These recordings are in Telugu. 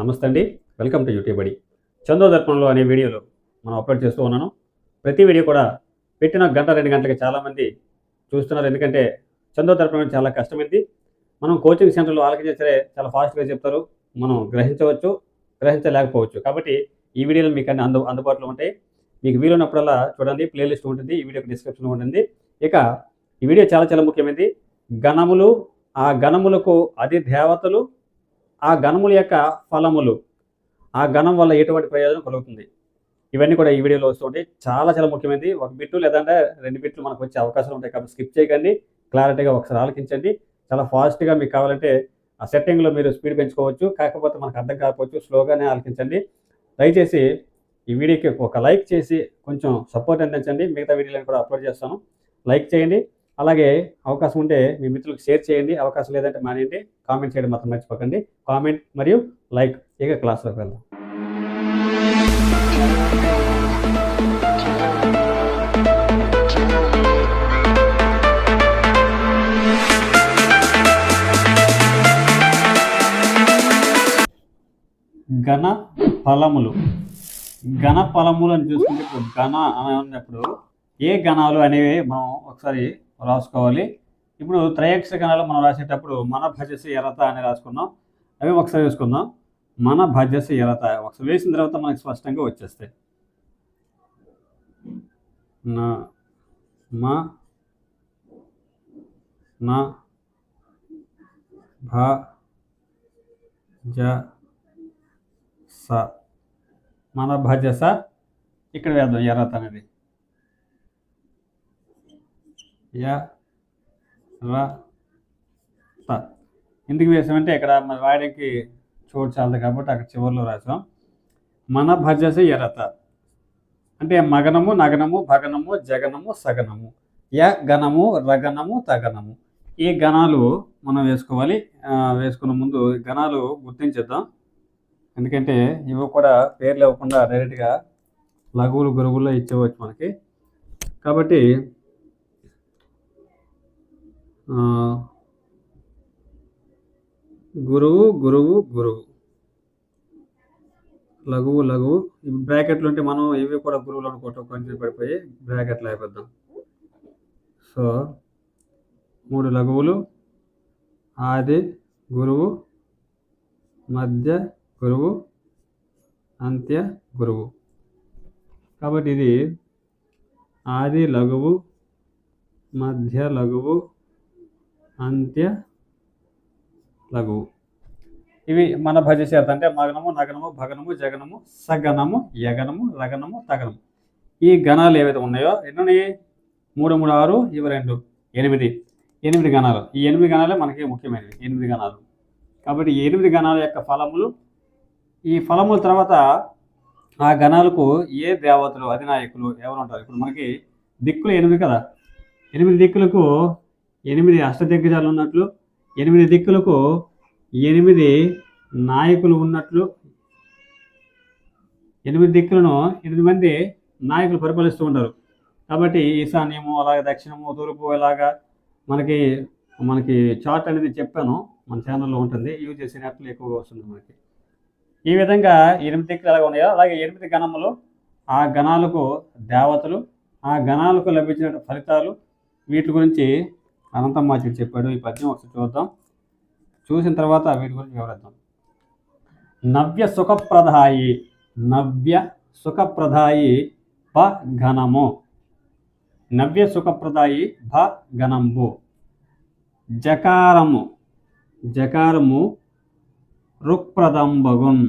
నమస్తే అండి. వెల్కమ్ టు యూట్యూబ్ బడి. చందోదర్పణంలో అనే వీడియోలు మనం అప్లోడ్ చేస్తూ ఉన్నాను. ప్రతి వీడియో కూడా పెట్టిన గంట రెండు గంటలకి చాలామంది చూస్తున్నారు. ఎందుకంటే చందోదర్పణం చాలా కష్టమైంది. మనం కోచింగ్ సెంటర్లో వాళ్ళకి సరే చాలా ఫాస్ట్గా చెప్తారు. మనం గ్రహించవచ్చు గ్రహించలేకపోవచ్చు. కాబట్టి ఈ వీడియోలు మీకు అన్ని అందు అందుబాటులో ఉంటాయి. మీకు వీలున్నప్పుడల్లా చూడండి. ప్లేలిస్ట్ ఉంటుంది. ఈ వీడియోకి డిస్క్రిప్షన్లో ఉంటుంది. ఇక ఈ వీడియో చాలా చాలా ముఖ్యమైనది. గణములు ఆ గణములకు అది దేవతలు ఆ గణముల యొక్క ఫలములు ఆ గణం వల్ల ఎటువంటి ప్రయోజనం కలుగుతుంది? ఇవన్నీ కూడా ఈ వీడియోలో వస్తుంటాయి. చాలా చాలా ముఖ్యమైనది. ఒక బిట్టు లేదంటే రెండు బిట్లు మనకు వచ్చే అవకాశాలు ఉంటాయి కాబట్టి స్కిప్ చేయకండి. క్లారిటీగా ఒకసారి ఆలోచించండి. చాలా ఫాస్ట్గా మీకు కావాలంటే ఆ సెట్టింగ్లో మీరు స్పీడ్ పెంచుకోవచ్చు. కాకపోతే మనకు అర్థం కాకపోవచ్చు. స్లోగానే ఆలోచించండి. దయచేసి ఈ వీడియోకి ఒక లైక్ చేసి కొంచెం సపోర్ట్ అందించండి. మిగతా వీడియోలను కూడా అప్లోడ్ చేస్తాను. లైక్ చేయండి. అలాగే అవకాశం ఉంటే మీ మిత్రులకు షేర్ చేయండి. అవకాశం లేదంటే మానేయండి. కామెంట్ చేయడం మాత్రం మర్చిపోకండి. కామెంట్ మరియు లైక్ ఇక క్లాస్లోకి వెళ్దాం. ఘన ఫలములు. ఘన ఫలములు అని చూసుకుంటే ఇప్పుడు ఘన అని ఉన్నప్పుడు ఏ గణాలు అనేవి మనం ఒకసారి రాసుకోవాలి. ఇప్పుడు త్రయక్షకణాలు మనం రాసేటప్పుడు మన భజస ఎరత అని రాసుకున్నాం. అవి ఒకసారి వేసుకుందాం మన భజస ఎరత ఒకసారి వేసిన తర్వాత మనకి స్పష్టంగా వచ్చేస్తాయి. నా మా నా భ జ స. మన భజస. ఇక్కడ వేద్దాం ఎర్రత అనేది. య ర త. ఎందుకు వేసామంటే ఇక్కడ మన వాడికి చోటు చాలదు కాబట్టి అక్కడ చివరిలో రాసాం. మన భజస యరత. అంటే మగనము నగనము భగనము జగనము సగనము. య గణము రగనము తగనము. ఈ గణాలు మనం వేసుకోవాలి. వేసుకున్న ముందు గణాలు గుర్తించేద్దాం. ఎందుకంటే ఇవి కూడా పేర్లు ఇవ్వకుండా డైరెక్ట్గా లఘువులు గురువుల్లో ఇచ్చేవచ్చు మనకి. కాబట్టి గురువు గురువు గురువు. లఘువు లఘువు. ఇవి బ్రాకెట్లు ఉంటే మనం ఇవి కూడా గురువులు అనుకోవటం కొంచెం పడిపోయి బ్రాకెట్లు అయిపోద్దాం. సో మూడు లఘువులు. ఆది గురువు మధ్య గురువు అంత్య గురువు. కాబట్టి ఇది ఆది లఘువు మధ్య లఘువు అంత్య లఘువు ఇవి మన భజశాత అంటే మగనము నగనము భగనము జగనము సగనము యగనము రగనము తగనము. ఈ గణాలు ఏవైతే ఉన్నాయో ఎన్ని ఉన్నాయి మూడు మూడు ఆరు ఇవి రెండు. ఎనిమిది. ఎనిమిది గణాలు. ఈ ఎనిమిది గణాలే మనకి ముఖ్యమైనవి. ఎనిమిది గణాలు. కాబట్టి ఈ ఎనిమిది గణాల యొక్క ఫలములు ఈ ఫలముల తర్వాత ఆ గణాలకు ఏ దేవతలు అధినాయకులు ఎవరు ఉంటారు? ఇప్పుడు మనకి దిక్కులు ఎనిమిది కదా. ఎనిమిది దిక్కులకు ఎనిమిది అష్టదిగ్గజాలు ఉన్నట్లు ఎనిమిది దిక్కులకు ఎనిమిది నాయకులు ఉన్నట్లు ఎనిమిది దిక్కులను ఎనిమిది మంది నాయకులు పరిపాలిస్తూ ఉంటారు. కాబట్టి ఈశాన్యము అలాగే దక్షిణము తూర్పు ఇలాగా మనకి మనకి చార్ట్ అనేది చెప్పాను. మన ఛానల్లో ఉంటుంది. యూజ్ చేసే నెట్లు ఎక్కువగా వస్తుంది మనకి. ఈ విధంగా ఎనిమిది దిక్కులు ఎలాగ ఉన్నాయో అలాగే ఎనిమిది గణములు ఆ గణాలకు దేవతలు ఆ గణాలకు లభించిన ఫలితాలు వీటి గురించి అనంతమాచుడు చెప్పాడు. ఈ పద్యం ఒకసారి చూద్దాం. చూసిన తర్వాత వీటి గురించి వివరిద్దాం. నవ్య సుఖప్రదాయి నవ్య సుఖప్రదాయి ప ఘనము. నవ్య సుఖప్రదాయి భ ఘనంబు. జకారము జకారము రుక్ప్రదంబగున్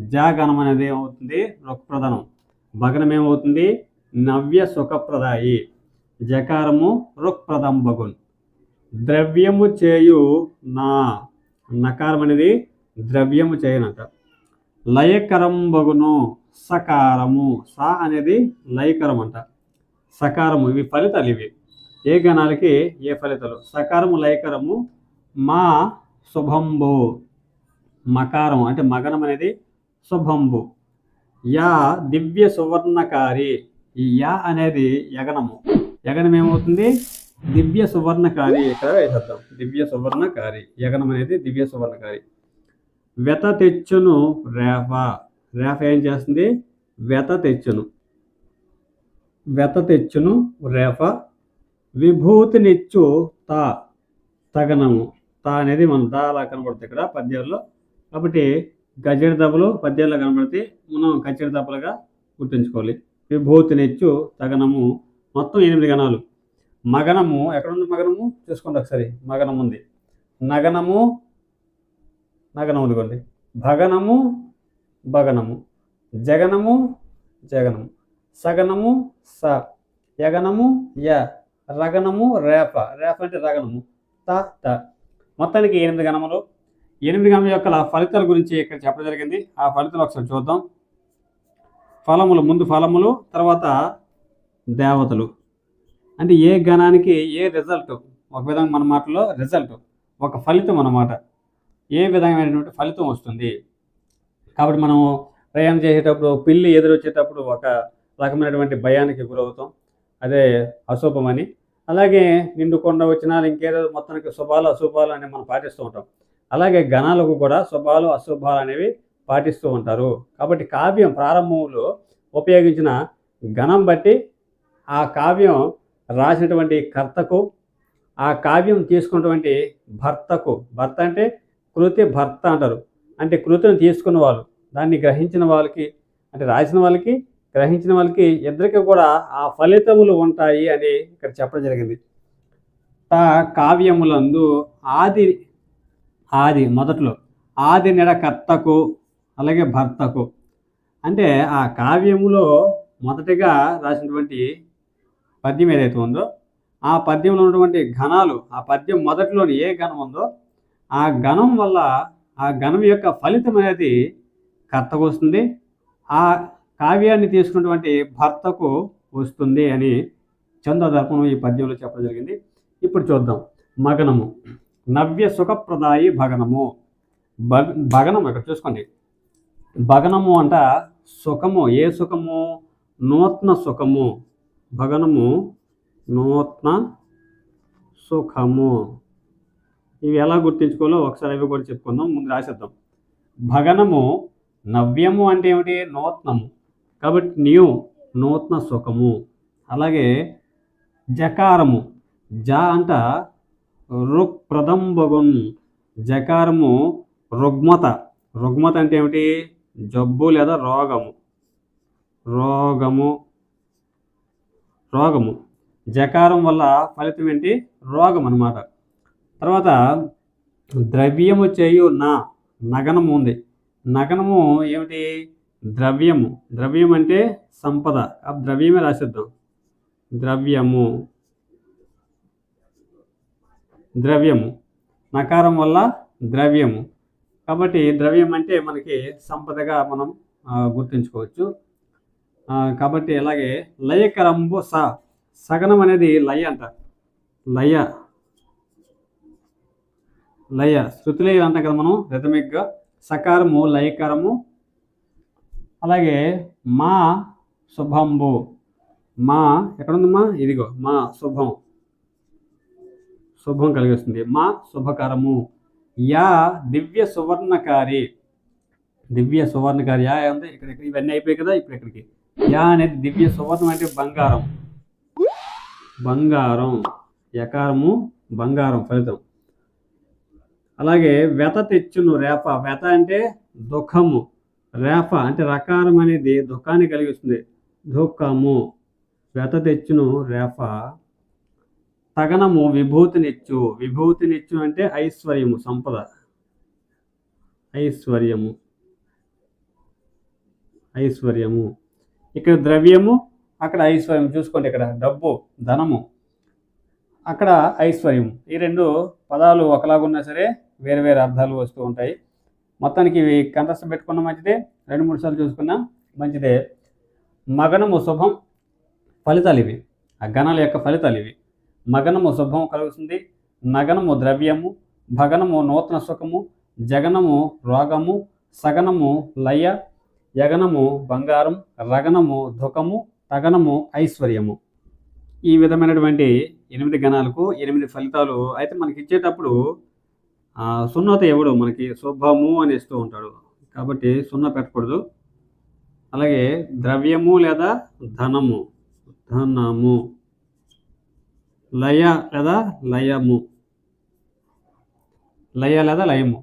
జాగణం అనేది ఏమవుతుంది? రుక్ప్రదనం భగనం ఏమవుతుంది? నవ్య సుఖప్రదాయి. జకారము రుక్ప్రదంబగున్ ద్రవ్యము చేయు నా నకారం అనేది ద్రవ్యము చేయనట. లయకరంబగును సకారము. సా అనేది లయకరం అంట సకారము ఇవి ఫలితాలు ఇవి. ఏ గణాలకి ఏ ఫలితాలు? సకారము లయకరము మా శుభంబు. మకారం అంటే మగనం అనేది శుభంబు. యా దివ్య సువర్ణకారి. ఈ యా అనేది యగనము. యగనం ఏమవుతుంది? దివ్య సువర్ణకారి ఇక్కడ వేసేద్దాం. దివ్య సువర్ణకారి. యగనం అనేది దివ్య సువర్ణకారి. వెత తెచ్చును రేఫ. రేఫ ఏం చేస్తుంది? వెత తెచ్చును. వెత తెచ్చును రేఫ. విభూతినిచ్చు తా. తగనము. తా అనేది మనం తా అలా కనబడుతుంది ఇక్కడ పద్యాల్లో. కాబట్టి గజడి దెబ్బలు పద్యాల్లో కనబడితే మనం కచ్చడి దెబ్బలుగా గుర్తుంచుకోవాలి. విభూతినిచ్చు తగనము మొత్తం ఎనిమిది గణాలు. మగనము ఎక్కడుంది మగనము? చూసుకోండి ఒకసారి. మగనం ఉంది. నగనము నగనం ఉందికోండి భగనము భగనము. జగనము జగనము. సగనము స. యగనము య. రగనము రేప. రేప అంటే రగనము. త త. మొత్తానికి ఎనిమిది గణములు. ఎనిమిది గణముల యొక్క ఫలితాల గురించి ఇక్కడ చెప్పడం జరిగింది. ఆ ఫలితాలు ఒకసారి చూద్దాం. ఫలములు ముందు ఫలములు తర్వాత దేవతలు. అంటే ఏ గణానికి ఏ రిజల్ట్ ఒక విధంగా మన మాటలో రిజల్ట్ ఒక ఫలితం అన్నమాట. ఏ విధమైనటువంటి ఫలితం వస్తుంది? కాబట్టి మనం ప్రయాణం చేసేటప్పుడు పిల్లి ఎదురొచ్చేటప్పుడు ఒక రకమైనటువంటి భయానికి గురవుతాం. అదే అశుభమని అలాగే నిండు కొండ వచ్చినా ఇంకేదో మొత్తానికి శుభాలు అశుభాలు అనేవి మనం పాటిస్తూ ఉంటాం. అలాగే గణాలకు కూడా శుభాలు అశుభాలు అనేవి పాటిస్తూ ఉంటారు. కాబట్టి కావ్యం ప్రారంభంలో ఉపయోగించిన గణం బట్టి ఆ కావ్యం రాసినటువంటి కర్తకు ఆ కావ్యం తీసుకున్నటువంటి భర్తకు. భర్త అంటే కృతి భర్త అంటారు. అంటే కృతిని తీసుకున్న వాళ్ళు దాన్ని గ్రహించిన వాళ్ళకి అంటే రాసిన వాళ్ళకి గ్రహించిన వాళ్ళకి ఇద్దరికి కూడా ఆ ఫలితములు ఉంటాయి అని ఇక్కడ చెప్పడం జరిగింది. తా కావ్యములందు ఆది ఆది మొదట్లో ఆది నెడకర్తకు అలాగే భర్తకు. అంటే ఆ కావ్యములో మొదటిగా రాసినటువంటి పద్యం ఏదైతే ఉందో ఆ పద్యంలో ఉన్నటువంటి ఘనాలు ఆ పద్యం మొదటిలోని ఏ ఘనం ఉందో ఆ ఘనం వల్ల ఆ ఘనం యొక్క ఫలితం అనేది కర్తకు వస్తుంది. ఆ కావ్యాన్ని తీసుకున్నటువంటి భర్తకు వస్తుంది అని చంద్రదర్పణం ఈ పద్యంలో చెప్పడం జరిగింది. ఇప్పుడు చూద్దాం. మగనము. నవ్య సుఖప్రదాయి భగనము. భగ భగనం ఇక్కడ చూసుకోండి. భగనము అంట సుఖము. ఏ సుఖము? నూతన సుఖము. భగనము నూతన సుఖము. ఇవి ఎలా గుర్తించుకోవాలో ఒకసారి అవి కూడా చెప్పుకుందాం ముందు రాసేద్దాం. భగనము నవ్యము అంటే ఏమిటి? నూతనము. కాబట్టి న్యూ నూతన సుఖము. అలాగే జకారము. జ అంట రుక్ ప్రదంబగున్ జకారము రుగ్మత. రుగ్మత అంటే ఏమిటి? జబ్బు లేదా రోగము. రోగము. రోగము. జకారం వల్ల ఫలితం ఏంటి? రోగం అన్నమాట. తర్వాత ద్రవ్యము చేయు నా నగనము ఉంది. నగనము ఏమిటి? ద్రవ్యము. ద్రవ్యం అంటే సంపద. ఆ ద్రవ్యమే రాసిద్దాం. ద్రవ్యము. ద్రవ్యము. నకారం వల్ల ద్రవ్యము. కాబట్టి ద్రవ్యం అంటే మనకి సంపదగా మనం గుర్తుంచుకోవచ్చు. కాబట్టి అలాగే లయకరంబు స సగనం అనేది లయ అంట. లయ. లయ. శృతిలయ అంటాం కదా మనం రిథమిక్గా. సకారము లయకరము. అలాగే మా శుభంబు. మా ఎక్కడుందమ్మా? ఇదిగో మా శుభం. శుభం కలిగిస్తుంది. మా శుభకరము. యా దివ్య సువర్ణకారి. దివ్య సువర్ణకారి. యా ఉంది ఇక్కడ ఇక్కడ ఇవన్నీ అయిపోయాయి కదా ఇప్పుడు ఇక్కడికి. యా అనేది దివ్య సువర్ణం అంటే బంగారం. బంగారం యకారము బంగారం ఫలితం. అలాగే వెత తెచ్చును రేప వెత అంటే దుఃఖము. రేప అంటే రకారం అనేది దుఃఖాన్ని కలిగిస్తుంది దుఃఖము. వెత తెచ్చును రేప తగనము విభూతినిచ్చు. విభూతినిచ్చు అంటే ఐశ్వర్యము సంపద. ఐశ్వర్యము. ఐశ్వర్యము. ఇక్కడ ద్రవ్యము అక్కడ ఐశ్వర్యం చూసుకోండి ఇక్కడ డబ్బు ధనము. అక్కడ ఐశ్వర్యం ఈ రెండు పదాలు ఒకలాగున్నా సరే వేరు వేరు అర్థాలు వస్తూ ఉంటాయి. మొత్తానికి ఇవి కంఠస్థం పెట్టుకున్న మంచిదే. రెండు మూడు సార్లు చూసుకున్నా మంచిదే. మగనము శుభం ఫలితాలు ఇవి. ఆ గణాల యొక్క ఫలితాలు ఇవి. మగనము శుభం కలుగుతుంది. నగనము ద్రవ్యము భగనము నూతన సుఖము జగనము రోగము సగనము లయ యగనము బంగారం రగనము దుఃఖము తగనము ఐశ్వర్యము. ఈ విధమైనటువంటి ఎనిమిది గణాలకు ఎనిమిది ఫలితాలు అయితే మనకి ఇచ్చేటప్పుడు సున్నత ఎవడు మనకి శుభము అని ఇస్తూ ఉంటాడు. కాబట్టి సున్న పెట్టకూడదు. అలాగే ద్రవ్యము లేదా ధనము ధనము లయ లేదా లయము. లయ లేదా లయము.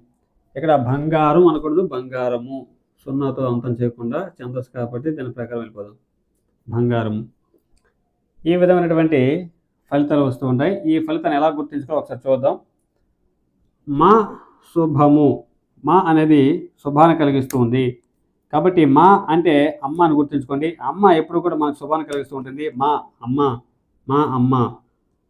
ఇక్కడ బంగారం అనకూడదు బంగారము. సున్నాతో అంతం చేయకుండా ఛందస్సు కాబట్టి దాని ప్రకారం వెళ్ళిపోదాం. బంగారం. ఈ విధమైనటువంటి ఫలితాలు వస్తూ ఉంటాయి. ఈ ఫలితాన్ని ఎలా గుర్తించుకోవాలో ఒకసారి చూద్దాం. మా శుభము. మా అనేది శుభాన్ని కలిగిస్తూ ఉంది. కాబట్టి మా అంటే అమ్మ అని గుర్తుంచుకోండి. అమ్మ ఎప్పుడు కూడా మనకు శుభాన్ని కలిగిస్తూ ఉంటుంది. మా అమ్మ మా అమ్మ.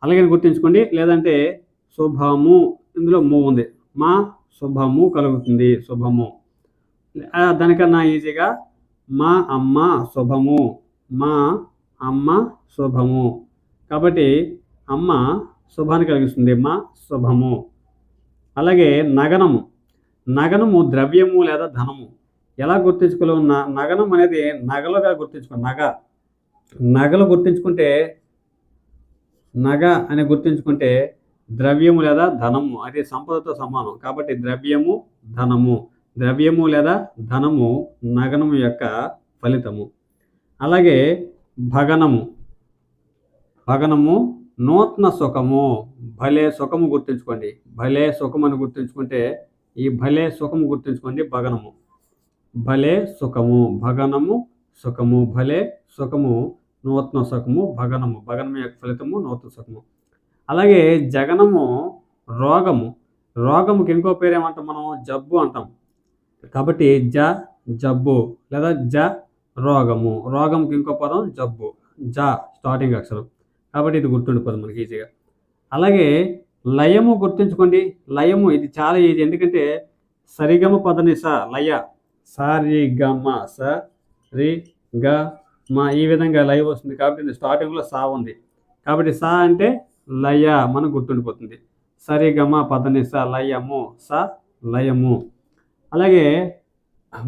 అలాగే గుర్తుంచుకోండి. లేదంటే శుభము. ఇందులో మూ ఉంది. మా శుభము కలుగుతుంది. శుభము. దానికన్నా ఈజీగా మా అమ్మ శుభము మా అమ్మ శుభము. కాబట్టి అమ్మ శుభాన్ని కలిగిస్తుంది మా శుభము. అలాగే నగనము. నగనము ద్రవ్యము లేదా ధనము. ఎలా గుర్తించుకోలేము? నగనం అనేది నగలుగా గుర్తించుకో నగ. నగలు గుర్తించుకుంటే నగ అని గుర్తించుకుంటే ద్రవ్యము లేదా ధనము అది సంపదతో సమానం. కాబట్టి ద్రవ్యము ధనము. ద్రవ్యము లేదా ధనము నగనము యొక్క ఫలితము. అలాగే భగనము. భగనము నూతన సుఖము. భలే సుఖము గుర్తుంచుకోండి. భలే సుఖం అని గుర్తుంచుకుంటే ఈ భలే సుఖము గుర్తుంచుకోండి భగనము. భలే సుఖము. భగనము సుఖము. భలే సుఖము నూతన సుఖము భగనము. భగనము యొక్క ఫలితము నూతన సుఖము. అలాగే జగనము రోగము. రోగముకి ఇంకో పేరు ఏమంటాం మనం? జబ్బు అంటాం. కాబట్టి జ జబ్బు లేదా జ రోగము. రోగంకి ఇంకో పదం జబ్బు. జ స్టార్టింగ్ అక్షరం. కాబట్టి ఇది గుర్తుండిపోదు మనకి ఈజీగా అలాగే లయము గుర్తుంచుకోండి. లయము ఇది చాలా ఈజీ ఎందుకంటే సరిగమ పదని స లయ. సరిగమ స రి గ మా ఈ విధంగా లయ వస్తుంది కాబట్టి ఇది స్టార్టింగ్లో సా ఉంది. కాబట్టి సా అంటే లయ మనకు గుర్తుండిపోతుంది. సరిగమ పదని స లయము. స లయము. అలాగే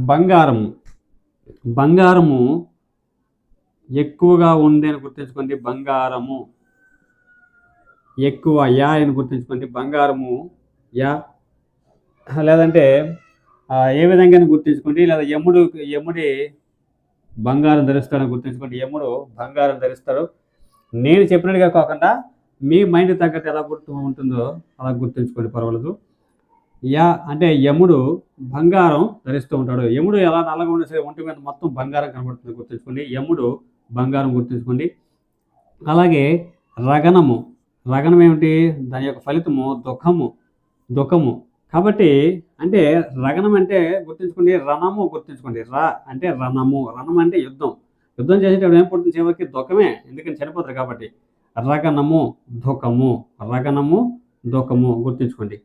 బంగారము. బంగారము ఎక్కువగా ఉంది అని గుర్తుంచుకోండి బంగారము. ఎక్కువ యా అని గుర్తుంచుకోండి బంగారము యా. లేదంటే ఏ విధంగా గుర్తుంచుకోండి లేదా యముడు యముడి బంగారం ధరిస్తాడని గుర్తుంచుకోండి యముడు బంగారం ధరిస్తాడు. నేను చెప్పినట్టుగా కాకుండా మీ మైండ్ తగ్గట్టు ఎలా గుర్తు ఉంటుందో అలా గుర్తుంచుకోండి పర్వాలేదు. యా అంటే యముడు బంగారం ధరిస్తూ ఉంటాడు. యముడు ఎలా నల్లగా ఉన్నా సరే ఒంటి మీద మొత్తం బంగారం కనబడుతుంది గుర్తుంచుకోండి. యముడు బంగారం గుర్తుంచుకోండి. అలాగే రగనము. రగనం ఏమిటి? దాని యొక్క ఫలితము దుఃఖము. దుఃఖము. కాబట్టి అంటే రగనం అంటే గుర్తుంచుకోండి రణము గుర్తుంచుకోండి. ర అంటే రణము. రణం అంటే యుద్ధం. యుద్ధం చేసేటప్పుడు ఏం పుడుతుంది చివరికి? దుఃఖమే. ఎందుకని చనిపోతారు కాబట్టి. రగనము దుఃఖము. రగనము దుఃఖము గుర్తుంచుకోండి.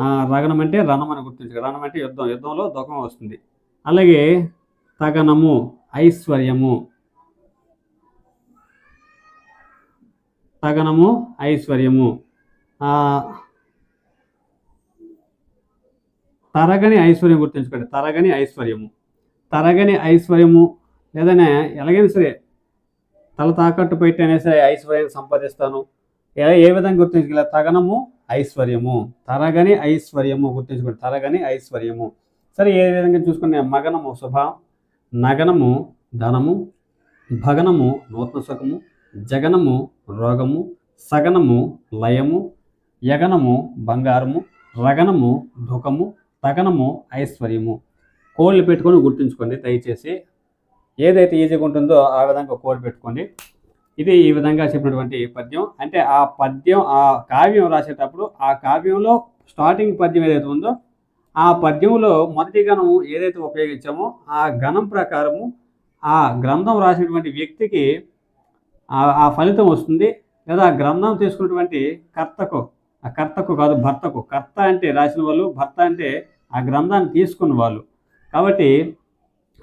రగణం రగనం అంటే రణం అని గుర్తించు రణం అంటే యుద్ధం. యుద్ధంలో దుఃఖం వస్తుంది. అలాగే తగనము ఐశ్వర్యము. తగనము ఐశ్వర్యము. తరగని ఐశ్వర్యం గుర్తుంచుకోండి. తరగని ఐశ్వర్యము. తరగని ఐశ్వర్యము లేదనే ఎలాగైనా సరే తల తాకట్టు పెట్టి సరే ఐశ్వర్యం సంపాదిస్తాను. ఏ విధంగా గుర్తుంచుకోవాలి తగనము? ఐశ్వర్యము. తరగని ఐశ్వర్యము గుర్తించుకోండి తరగని ఐశ్వర్యము. సరే ఏ విధంగా చూసుకునే మగనము శుభ నగనము ధనము భగనము నూతన సుఖము జగనము రోగము సగనము లయము యగనము బంగారము రగనము దుఃఖము తగనము ఐశ్వర్యము. కోళ్ళు పెట్టుకొని గుర్తుంచుకోండి దయచేసి. ఏదైతే ఈజీగా ఉంటుందో ఆ విధంగా కోళ్ళు పెట్టుకోండి. ఇది ఈ విధంగా చెప్పినటువంటి పద్యం. అంటే ఆ పద్యం ఆ కావ్యం రాసేటప్పుడు ఆ కావ్యంలో స్టార్టింగ్ పద్యం ఏదైతే ఉందో ఆ పద్యంలో మొదటి గణం ఏదైతే ఉపయోగించామో ఆ గణం ప్రకారము ఆ గ్రంథం రాసినటువంటి వ్యక్తికి ఆ- ఫలితం వస్తుంది. లేదా ఆ గ్రంథం తీసుకున్నటువంటి కర్తకు ఆ కర్తకు కాదు భర్తకు. కర్త అంటే రాసిన వాళ్ళు భర్త అంటే ఆ గ్రంథాన్ని తీసుకున్న వాళ్ళు. కాబట్టి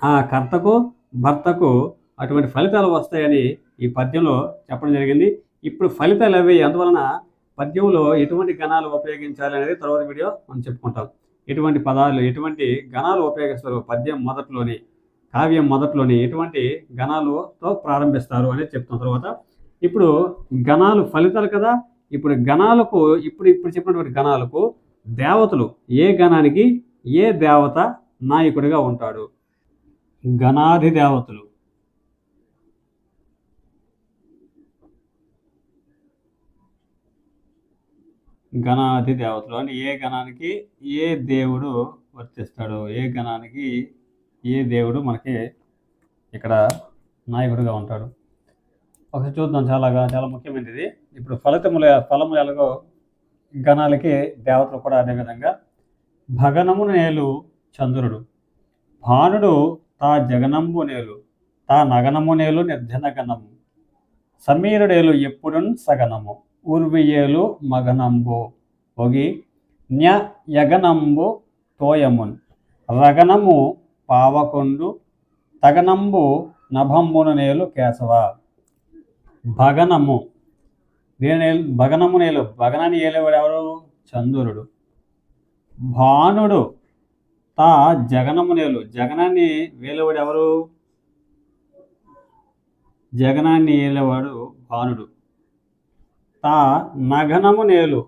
ఆ కర్తకు భర్తకు అటువంటి ఫలితాలు వస్తాయని ఈ పద్యంలో చెప్పడం జరిగింది. ఇప్పుడు ఫలితాలు అవి అందువలన పద్యంలో ఎటువంటి గణాలు ఉపయోగించాలి అనేది తర్వాత వీడియో మనం చెప్పుకుంటాం. ఎటువంటి పదాలు ఎటువంటి గణాలు ఉపయోగిస్తారు పద్యం మొదట్లోని కావ్యం మొదట్లోని ఎటువంటి గణాలుతో ప్రారంభిస్తారు అనేది చెప్తాం తర్వాత. ఇప్పుడు గణాలు ఫలితాలు కదా ఇప్పుడు గణాలకు ఇప్పుడు ఇప్పుడు చెప్పినటువంటి గణాలకు దేవతలు ఏ గణానికి ఏ దేవత నాయకుడిగా ఉంటాడు? గణాది దేవతలు గణాది దేవతలు అంటే ఏ గణానికి ఏ దేవుడు వర్తిస్తాడు ఏ గణానికి ఏ దేవుడు మనకి ఇక్కడ నాయకుడిగా ఉంటాడు. ఒకసారి చూద్దాం చాలాగా చాలా ముఖ్యమైనది. ఇప్పుడు ఫలితముల ఫలము ఎలాగో గణాలకి దేవతలు కూడా అదేవిధంగా భగనము నేలు చంద్రుడు. భానుడు తా జగనంబు నేలు తా నగనము నేలు నిర్జన గణము సమీరుడేలు ఎప్పుడున్ సగనము. ఊర్వియేలు మగనంబు. ఒగి న్య యగనంబు తోయమున్. రగనము పావకొండు తగనంబు నభంబున నేలు కేశవ. భగనము దీని భగనము నేలు భగనాన్ని ఏలేవాడు ఎవరు? చంద్రుడు. భానుడు తా జగనము నేలు. జగనాన్ని వేలేవాడు ఎవరు? జగనాన్ని ఏలేవాడు భానుడు. తా నగనము నేలు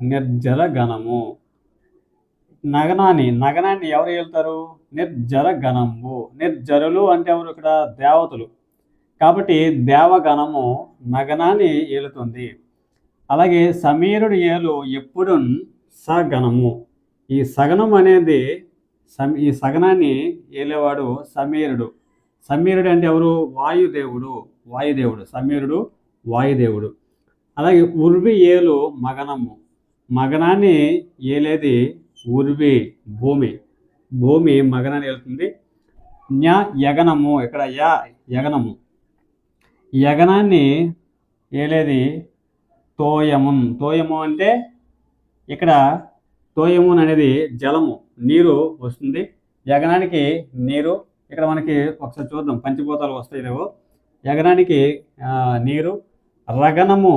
నిర్జల గణము నగనాన్ని నగనాన్ని ఎవరు ఏలుతారు? నిర్జల గణము నిర్జరులు అంటే ఎవరు ఇక్కడ? దేవతలు. కాబట్టి దేవగణము నగనాన్ని ఏలుతుంది. అలాగే సమీరుడు ఏలు ఎప్పుడు సగణము. ఈ సగనం అనేది సమ్ ఈ సగనాన్ని ఏలేవాడు సమీరుడు. సమీరుడు అంటే ఎవరు? వాయుదేవుడు. వాయుదేవుడు. సమీరుడు వాయుదేవుడు. అలాగే ఉర్వి ఏలు మగనము. మగనాన్ని ఏలేది ఉర్వి భూమి. భూమి మగనాన్ని ఏలుతుంది. న్య యగనము ఇక్కడ య యగనము. యగనాన్ని ఏలేది తోయమున్. తోయము అంటే ఇక్కడ తోయమున్ అనేది జలము నీరు వస్తుంది. యగనానికి నీరు ఇక్కడ మనకి ఒకసారి చూద్దాం పంచిపోతాలు వస్తాయి లేవు. యగనానికి నీరు రగనము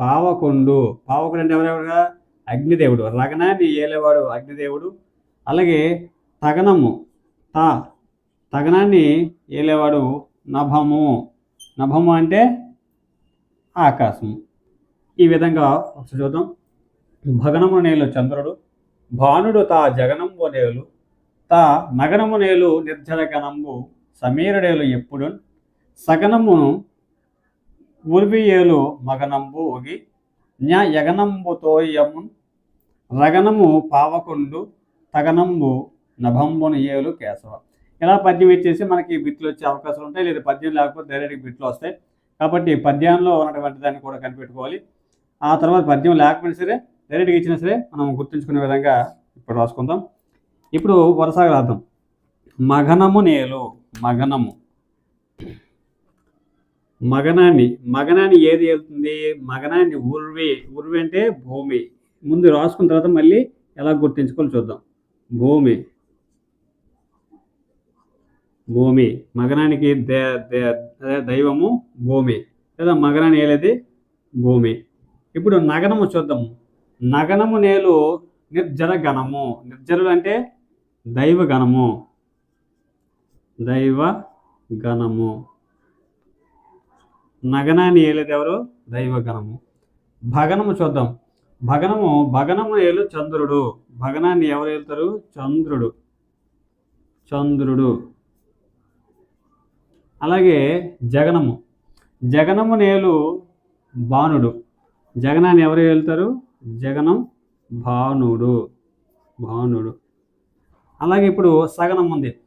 పావకొండు. పావకుడు అంటే ఎవరెవరుగా? అగ్నిదేవుడు. రగనాన్ని ఏలేవాడు అగ్నిదేవుడు. అలాగే తగనము. తా. తగనాన్ని ఏలేవాడు నభము. నభము అంటే ఆకాశము ఈ విధంగా ఒకసారి చూద్దాం. భగనము నేలు చంద్రుడు. భానుడు తా జగనంబు నేలు. తా నగనము నేలు నిర్జర గణంబు సమీరుడేలు ఎప్పుడు సగనమును ఉర్వియేలు మగనంబు ఒగి న్య యగనంబు తోయము రగనము పావకుండు తగనంబు నభంబును ఏలు కేశవ. ఇలా పద్యం ఇచ్చేసి మనకి బిట్లు వచ్చే అవకాశాలు ఉంటాయి. లేదా పద్యం లేకపోతే డైరెక్ట్ బిట్లు వస్తాయి. కాబట్టి పద్యంలో ఉన్నటువంటి దాన్ని కూడా కనిపెట్టుకోవాలి. ఆ తర్వాత పద్యం లేకపోయినా సరే డైరెక్ట్గా ఇచ్చినా సరే మనం గుర్తుంచుకునే విధంగా ఇప్పుడు రాసుకుందాం. ఇప్పుడు వరుసగా రాద్దాం. మగనము నేలు మగనము. మగనాన్ని మగనాన్ని ఏది వెళ్తుంది మగనాన్ని ఉర్వి ఉర్వి అంటే భూమి. ముందు రాసుకున్న తర్వాత మళ్ళీ ఎలా గుర్తించుకోవాలి చూద్దాం. భూమి. భూమి. మగనానికి దే దే- దైవము భూమి. లేదా మగనాన్ని ఏలేది? భూమి. ఇప్పుడు నగనము చూద్దాము. నగనము నేలు నిర్జర గణము. నిర్జరులు అంటే దైవ గణము. దైవ గణము. నగనాన్ని ఏలేది ఎవరు? దైవ గణము భగనము చూద్దాం. భగనము భగనము ఏలు చంద్రుడు. భగనాన్ని ఎవరు ఏలుతారు? చంద్రుడు. చంద్రుడు. అలాగే జగనము. జగనము నేలు బాణుడు జగనాన్ని ఎవరు ఏలుతారు? జగనం భానుడు. భానుడు. అలాగే ఇప్పుడు సగనం ఉంది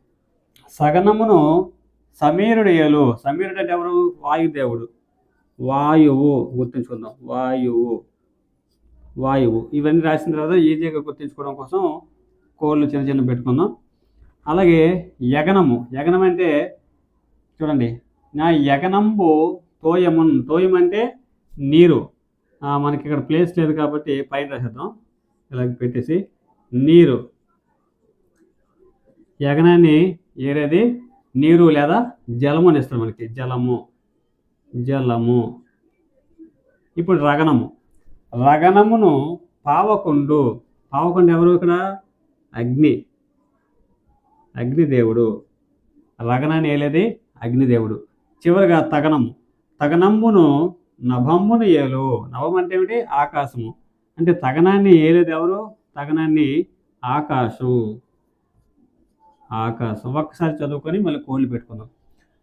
సగనమును సమీరుడు ఏలు సమీరుడు అంటే ఎవరు? వాయుదేవుడు. వాయువు గుర్తుంచుకుందాం. వాయువు. వాయువు. ఇవన్నీ రాసిన తర్వాత ఈజీగా గుర్తించుకోవడం కోసం కోళ్ళు చిన్న చిన్న పెట్టుకుందాం. అలాగే యగనము. యగనం అంటే చూడండి. నా యగనంబు తోయమున్. తోయం అంటే నీరు. మనకి ఇక్కడ ప్లేస్ లేదు కాబట్టి పైన రాసేద్దాం. ఇలాగ పెట్టేసి నీరు. యగనాన్ని ఏరేది నీరు లేదా జలము అని ఇస్తారు మనకి. జలము జలము. ఇప్పుడు రగనము. రగనమును పావకుండు. పావకుండు ఎవరు ఇక్కడ? అగ్ని. అగ్నిదేవుడు. రగనాన్ని ఏలేది? అగ్నిదేవుడు. చివరిగా తగనము. తగనంబును నభంబును ఏలు. నభం అంటే ఏమిటి? ఆకాశము. అంటే తగనాన్ని ఏలేది ఎవరు? తగనాన్ని ఆకాశం. ఆకాశం. ఒక్కసారి చదువుకొని మళ్ళీ కోళ్ళు పెట్టుకుందాం.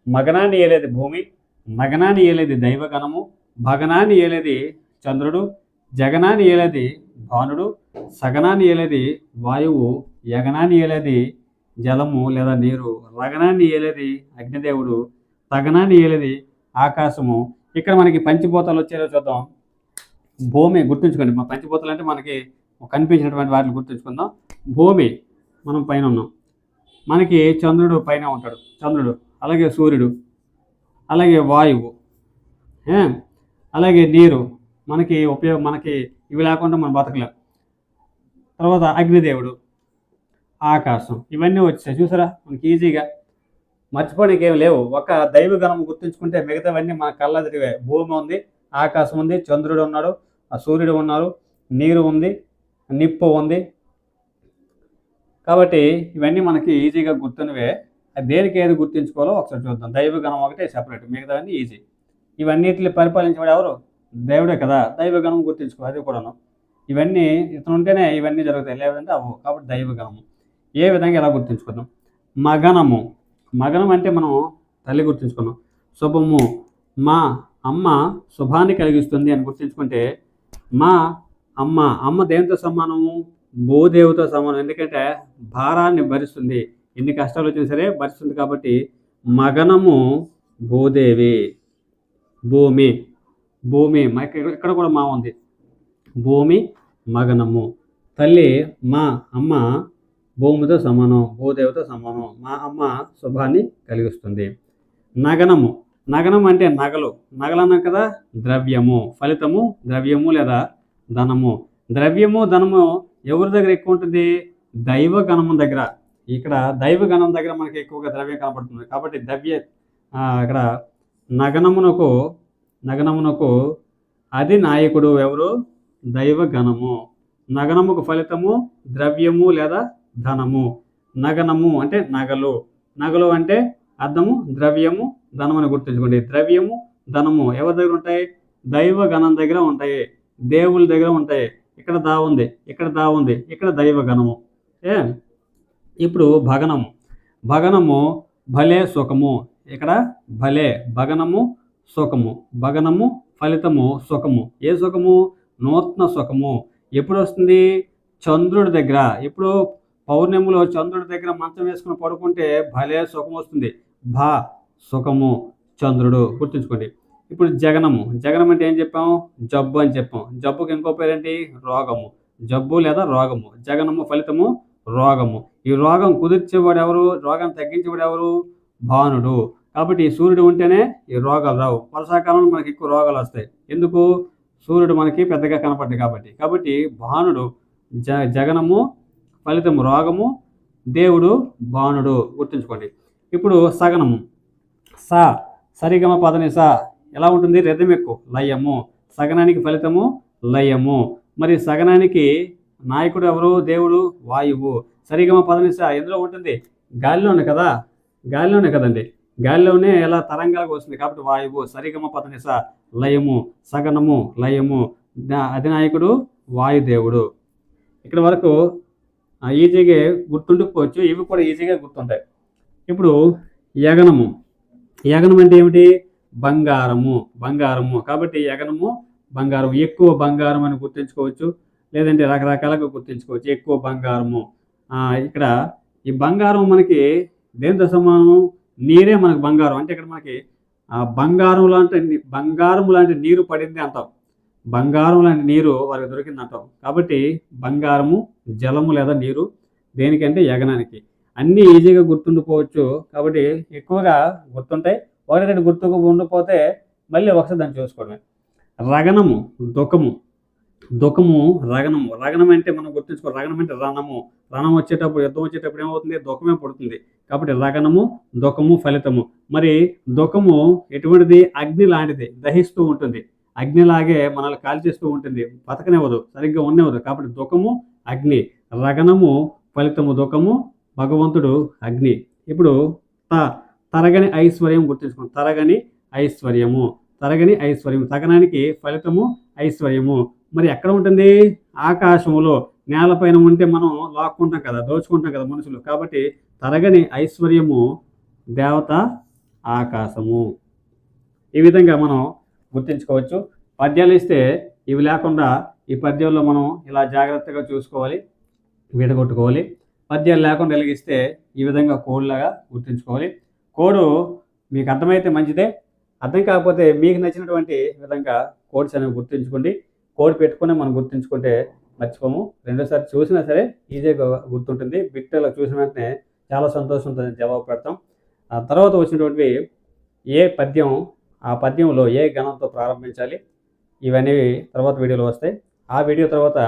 మగనాన్ని ఏలేది భూమి నగనాన్ని ఏలేది దైవగణము భగనాన్ని ఏలేది చంద్రుడు జగనాన్ని ఏలేది భానుడు సగనాన్ని ఏలేది వాయువు యగనాన్ని ఏలేది జలము లేదా నీరు రగనాన్ని ఏలేది అగ్నిదేవుడు తగనాన్ని ఏలేది ఆకాశము. ఇక్కడ మనకి పంచభూతాలు వచ్చేదో చూద్దాం. భూమి గుర్తుంచుకోండి. మా పంచభూతాలు అంటే మనకి కనిపించినటువంటి వాటిని గుర్తుంచుకుందాం. భూమి మనం పైన ఉన్నాం. మనకి చంద్రుడు పైన ఉంటాడు. చంద్రుడు అలాగే సూర్యుడు అలాగే వాయువు అలాగే నీరు మనకి ఉపయోగం మనకి ఇవి లేకుండా మనం బతకలేం. తర్వాత అగ్నిదేవుడు ఆకాశం ఇవన్నీ వచ్చాయి. చూసారా? మనకి ఈజీగా. మర్చిపోడానికి ఏం లేవు. ఒక దైవ గణం గుర్తుంచుకుంటే మిగతావన్నీ మన కళ్ళదిరివే భూమి ఉంది ఆకాశం ఉంది చంద్రుడు ఉన్నాడు ఆ సూర్యుడు ఉన్నారు నీరు ఉంది నిప్పు ఉంది కాబట్టి ఇవన్నీ మనకి ఈజీగా గుర్తునివే దేనికి ఏది గుర్తుంచుకోవాలో ఒకసారి చూద్దాం. దైవగణం ఒకటే సెపరేట్ మిగతావన్నీ ఈజీ. ఇవన్నిటిని పరిపాలించేవాడు ఎవరు? దేవుడే కదా. దైవగణం గుర్తించుకో అది కూడాను. ఇవన్నీ ఇతను ఉంటేనే ఇవన్నీ జరుగుతాయి. లేదంటే అవ్వవు. కాబట్టి దైవగణము ఏ విధంగా ఎలా గుర్తించుకుందాం? మగనము. మగనం అంటే మనం తల్లి గుర్తించుకున్నాం. శుభము. మా అమ్మ శుభాన్ని కలిగిస్తుంది అని గుర్తించుకుంటే మా అమ్మ అమ్మ దేనితో సమానము? భూదేవితో సమానం. ఎందుకంటే భారాన్ని భరిస్తుంది. ఎన్ని కష్టాలు వచ్చినా సరే భరిస్తుంది కాబట్టి మగనము భూదేవి. భూమి. భూమి. ఇక్కడ ఇక్కడ కూడా మా ఉంది. భూమి మగనము. తల్లి మా అమ్మ భూమితో సమానం భూదేవితో సమానం. మా అమ్మ శుభాన్ని కలిగిస్తుంది. నగనము. నగనం అంటే నగలు. నగలన్నాం కదా ద్రవ్యము. ఫలితము ద్రవ్యము లేదా ధనము. ద్రవ్యము ధనము ఎవరి దగ్గర ఎక్కువ ఉంటుంది? దైవ గణము దగ్గర. ఇక్కడ దైవ గణం దగ్గర మనకి ఎక్కువగా ద్రవ్యం కనపడుతుంది. కాబట్టి ద్రవ్య అక్కడ నగనమునకు నగనమునకు అది నాయకుడు ఎవరు? దైవ గణము. నగనముకు ఫలితము ద్రవ్యము లేదా ధనము. నగనము అంటే నగలు. నగలు అంటే అర్థము ద్రవ్యము ధనం అని గుర్తుంచుకోండి. ద్రవ్యము ధనము ఎవరి దగ్గర ఉంటాయి? దైవ గణం దగ్గర ఉంటాయి. దేవుళ్ళ దగ్గర ఉంటాయి. ఇక్కడ దా ఉంది ఇక్కడ దా ఉంది ఇక్కడ దైవ గణము. ఏ? ఇప్పుడు భగనము. భగనము భలే సుఖము ఇక్కడ భలే. భగనము సుఖము భగనము ఫలితము సుఖము ఏ సుఖము నూతన సుఖము ఎప్పుడు వస్తుంది? చంద్రుడి దగ్గర. ఇప్పుడు పౌర్ణమిలో చంద్రుడి దగ్గర మంచం వేసుకుని పడుకుంటే భలే సుఖం వస్తుంది. భా సుఖము చంద్రుడు. గుర్తుంచుకోండి. ఇప్పుడు జగనము. జగనం అంటే ఏం చెప్పాము జబ్బు అని చెప్పాం. జబ్బుకి ఇంకో పేరేంటి? రోగము. జబ్బు లేదా రోగము. జగనము ఫలితము రోగము. ఈ రోగం కుదిర్చేవాడు ఎవరు? రోగం తగ్గించేవాడు ఎవరు? భానుడు. కాబట్టి ఈ సూర్యుడు ఉంటేనే ఈ రోగాలు రావు. వర్షాకాలంలో మనకి ఎక్కువ రోగాలు వస్తాయి. ఎందుకు? సూర్యుడు మనకి పెద్దగా కనపడ్డాయి కాబట్టి. కాబట్టి భానుడు జ జగనము ఫలితము రోగము దేవుడు బాణుడు గుర్తుంచుకోండి. ఇప్పుడు సగనము. స సరిగమ పదని సా ఎలా ఉంటుంది? రథం ఎక్కువ. లయము. సగనానికి ఫలితము లయము. మరి సగనానికి నాయకుడు ఎవరు? దేవుడు వాయువు. సరిగమ పదనిస ఎందులో ఉంటుంది? గాలిలోనే కదా? గాలిలోనే కదండి. గాలిలోనే ఎలా తరంగాలుగా వస్తుంది కాబట్టి వాయువు సరిగమ పదనిస లయము సగనము లయము. అధినాయకుడు వాయుదేవుడు. ఇక్కడ వరకు ఈజీగా గుర్తుండకపోవచ్చు ఇవి కూడా ఈజీగా గుర్తుంటాయి. ఇప్పుడు యగనము. యగనం అంటే ఏమిటి? బంగారము బంగారము. కాబట్టి యగనము బంగారం ఎక్కువ బంగారం అని గుర్తుంచుకోవచ్చు. లేదంటే రకరకాలుగా గుర్తుంచుకోవచ్చు. ఎక్కువ బంగారము. ఇక్కడ ఈ బంగారం మనకి దేనితో సమానం నీరే మనకు బంగారం. అంటే ఇక్కడ మనకి బంగారం లాంటి బంగారం లాంటి నీరు పడింది అంటాం. బంగారం లాంటి నీరు వారికి దొరికింది అంటాం. కాబట్టి బంగారము జలము లేదా నీరు దేనికంటే యగనానికి అన్నీ ఈజీగా గుర్తుండిపోవచ్చు. కాబట్టి ఎక్కువగా గుర్తుంటాయి. ఒకటి రెండు గుర్తుకు ఉండిపోతే మళ్ళీ ఒకసారి దాన్ని చూసుకోవడమే. రగనము దుఃఖము దుఃఖము రగనము. రగనం అంటే మనం గుర్తుంచుకో రగనం అంటే రణము రణం వచ్చేటప్పుడు యుద్ధం వచ్చేటప్పుడు ఏమవుతుంది? దుఃఖమే పడుతుంది. కాబట్టి రగనము దుఃఖము ఫలితము. మరి దుఃఖము ఎటువంటిది? అగ్ని లాంటిది. దహిస్తూ ఉంటుంది. అగ్నిలాగే మనల్ని కాల్చేస్తూ ఉంటుంది. బతకనివ్వదు. సరిగ్గా ఉండేవదు కాబట్టి దుఃఖము అగ్ని. రగనము ఫలితము దుఃఖము భగవంతుడు అగ్ని. ఇప్పుడు త. తరగని ఐశ్వర్యం గుర్తుంచుకోండి. తరగని ఐశ్వర్యము. తరగని ఐశ్వర్యం తగనానికి ఫలితము ఐశ్వర్యము. మరి ఎక్కడ ఉంటుంది? ఆకాశంలో నేలపైన ఉంటే మనం లాక్కుంటాం కదా దోచుకుంటాం కదా మనుషులు. కాబట్టి తరగని ఐశ్వర్యము దేవత ఆకాశము. ఈ విధంగా మనం గుర్తించుకోవచ్చు. పద్యాలు ఇస్తే ఇవి లేకుండా ఈ పద్యంలో మనం ఇలా జాగ్రత్తగా చూసుకోవాలి విడగొట్టుకోవాలి. పద్యాలు లేకుండా వెలిగిస్తే ఈ విధంగా కోడ్లాగా గుర్తుంచుకోవాలి. కోడు మీకు అర్థమైతే మంచిదే. అర్థం కాకపోతే మీకు నచ్చినటువంటి విధంగా కోడ్స్ అనేవి గుర్తుంచుకోండి. కోడ్ పెట్టుకుని మనం గుర్తుంచుకుంటే మర్చిపోము. రెండోసారి చూసినా సరే ఈజీగా గుర్తుంటుంది. బిట్టలో చూసిన వెంటనే చాలా సంతోషంతో జవాబు పెడతాం. ఆ తర్వాత వచ్చినటువంటి ఏ పద్యం ఆ పద్యంలో ఏ గణంతో ప్రారంభించాలి ఇవన్నీ తర్వాత వీడియోలో వస్తాయి. ఆ వీడియో తర్వాత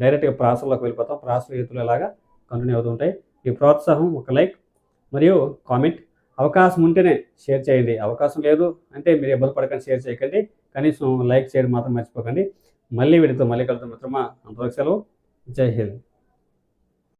డైరెక్ట్గా ప్రాసల్లోకి వెళ్ళిపోతాం. ప్రాసల రీతులు ఎలాగా కంటిన్యూ అవుతుంటాయి ఈ ప్రోత్సాహం ఒక లైక్ మరియు కామెంట్ అవకాశం ఉంటేనే షేర్ చేయండి. అవకాశం లేదు అంటే మీరు ఇబ్బంది పడకండి షేర్ చేయకండి. కనీసం లైక్ చేయడం మాత్రం మర్చిపోకండి. మళ్ళీ వీడితో మళ్ళీ కలుద్దాం మిత్రమా. అంతవరకు సెలవు. జై హింద్.